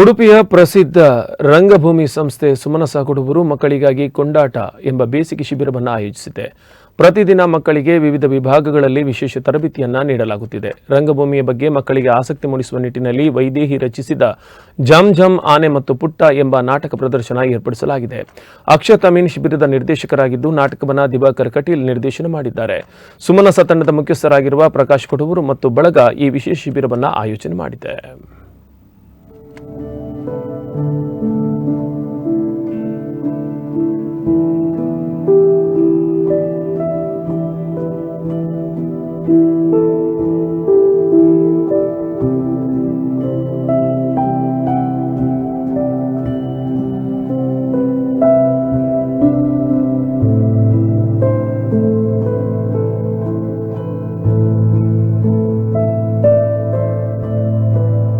ಉಡುಪಿಯ ಪ್ರಸಿದ್ಧ ರಂಗಭೂಮಿ ಸಂಸ್ಥೆ ಸುಮನಸ ಕುಡುಬರು ಮಕ್ಕಳಿಗಾಗಿ ಕೊಂಡಾಟ ಎಂಬ ಬೇಸಿಗೆ ಶಿಬಿರವನ್ನು ಆಯೋಜಿಸಿದೆ. ಪ್ರತಿದಿನ ಮಕ್ಕಳಿಗೆ ವಿವಿಧ ವಿಭಾಗಗಳಲ್ಲಿ ವಿಶೇಷ ತರಬೇತಿಯನ್ನು ನೀಡಲಾಗುತ್ತಿದೆ. ರಂಗಭೂಮಿಯ ಬಗ್ಗೆ ಮಕ್ಕಳಿಗೆ ಆಸಕ್ತಿ ಮೂಡಿಸುವ ನಿಟ್ಟಿನಲ್ಲಿ ವೈದೇಹಿ ರಚಿಸಿದ ಜಮ್ ಜಮ್ ಆನೆ ಮತ್ತು ಪುಟ್ಟ ಎಂಬ ನಾಟಕ ಪ್ರದರ್ಶನ ಏರ್ಪಡಿಸಲಾಗಿದೆ. ಅಕ್ಷತ್ ಶಿಬಿರದ ನಿರ್ದೇಶಕರಾಗಿದ್ದು ನಾಟಕವನ್ನು ದಿವಾಕರ್ ಕಟೀಲ್ ನಿರ್ದೇಶನ ಮಾಡಿದ್ದಾರೆ. ಸುಮನಸ ತಂಡದ ಮುಖ್ಯಸ್ಥರಾಗಿರುವ ಪ್ರಕಾಶ್ ಕೊಡುವರು ಮತ್ತು ಬಳಗ ಈ ವಿಶೇಷ ಶಿಬಿರವನ್ನು ಆಯೋಜನೆ ಮಾಡಿದೆ.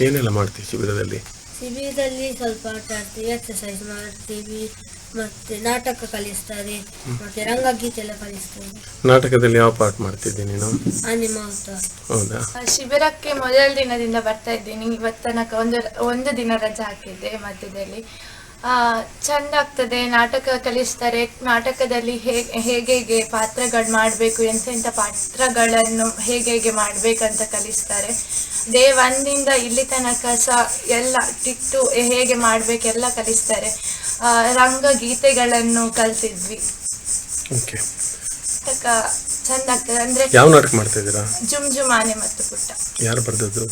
ಏನೆಲ್ಲ ಮಾಡ್ತೀವಿ ಶಿಬಿರದಲ್ಲಿ? ಶಿಬಿರದಲ್ಲಿ ಸ್ವಲ್ಪ ಆಟ ಆಡ್ತೀವಿ ಎಕ್ಸಸೈಸ್ ಮಾಡ್ತೀವಿ ಮತ್ತೆ ನಾಟಕ ಕಲಿಸ್ತಾರೆ ಮತ್ತೆ ರಂಗಗೀತೆ ಎಲ್ಲ ಕಲಿಸ್ತಾರೆ. ನಾಟಕದಲ್ಲಿ ಯಾವ ಪಾರ್ಟ್ ಮಾಡ್ತಿದ್ದೆ ನೀನು ಅನಿಮಾವತ ಹೌದಾ? ಶಿಬಿರಕ್ಕೆ ಮೊದಲ ದಿನದಿಂದ ಬರ್ತಾ ಇದ್ದೀನಿ. ಇವತ್ತು ತನಕ ಒಂದು ಒಂದು ದಿನ ರಜೆ ಹಾಕಿದ್ದೆ ಮಧ್ಯದಲ್ಲಿ. ಆ, ಚಂದ ಆಗ್ತದೆ ನಾಟಕ ಕಲಿಸ್ತಾರೆ ನಾಟಕದಲ್ಲಿ ಹೇಗೆ ಹೇಗೆ ಪಾತ್ರಗಳು ಮಾಡಬೇಕು ಎಂಥ ಎಂಥ ಪಾತ್ರಗಳನ್ನು ಹೇಗೆ ಹೇಗೆ ಮಾಡಬೇಕಂತ ಕಲಿಸ್ತಾರೆ. ಡೇ ಒಂದಿಂದ ಇಲ್ಲಿ ತನಕ ಸಹ ಎಲ್ಲ ಟಿಟ್ಟು ಹೇಗೆ ಮಾಡಬೇಕೆಲ್ಲ ಕಲಿಸ್ತಾರೆ. ಆ, ರಂಗ ಗೀತೆಗಳನ್ನು ಕಲ್ತಿದ್ವಿ. ನಾಟಕ ಚಂದ ಆಗ್ತದೆ ಅಂದರೆ ಯಾವ ನಾಟಕ ಮಾಡ್ತಾ ಇದ್ದೀರಾ? ಜುಮ್ ಜುಮಾನೆ ಮತ್ತು ಪುಟ್ಟ. ಯಾರು ಬರ್ದದ್ದು?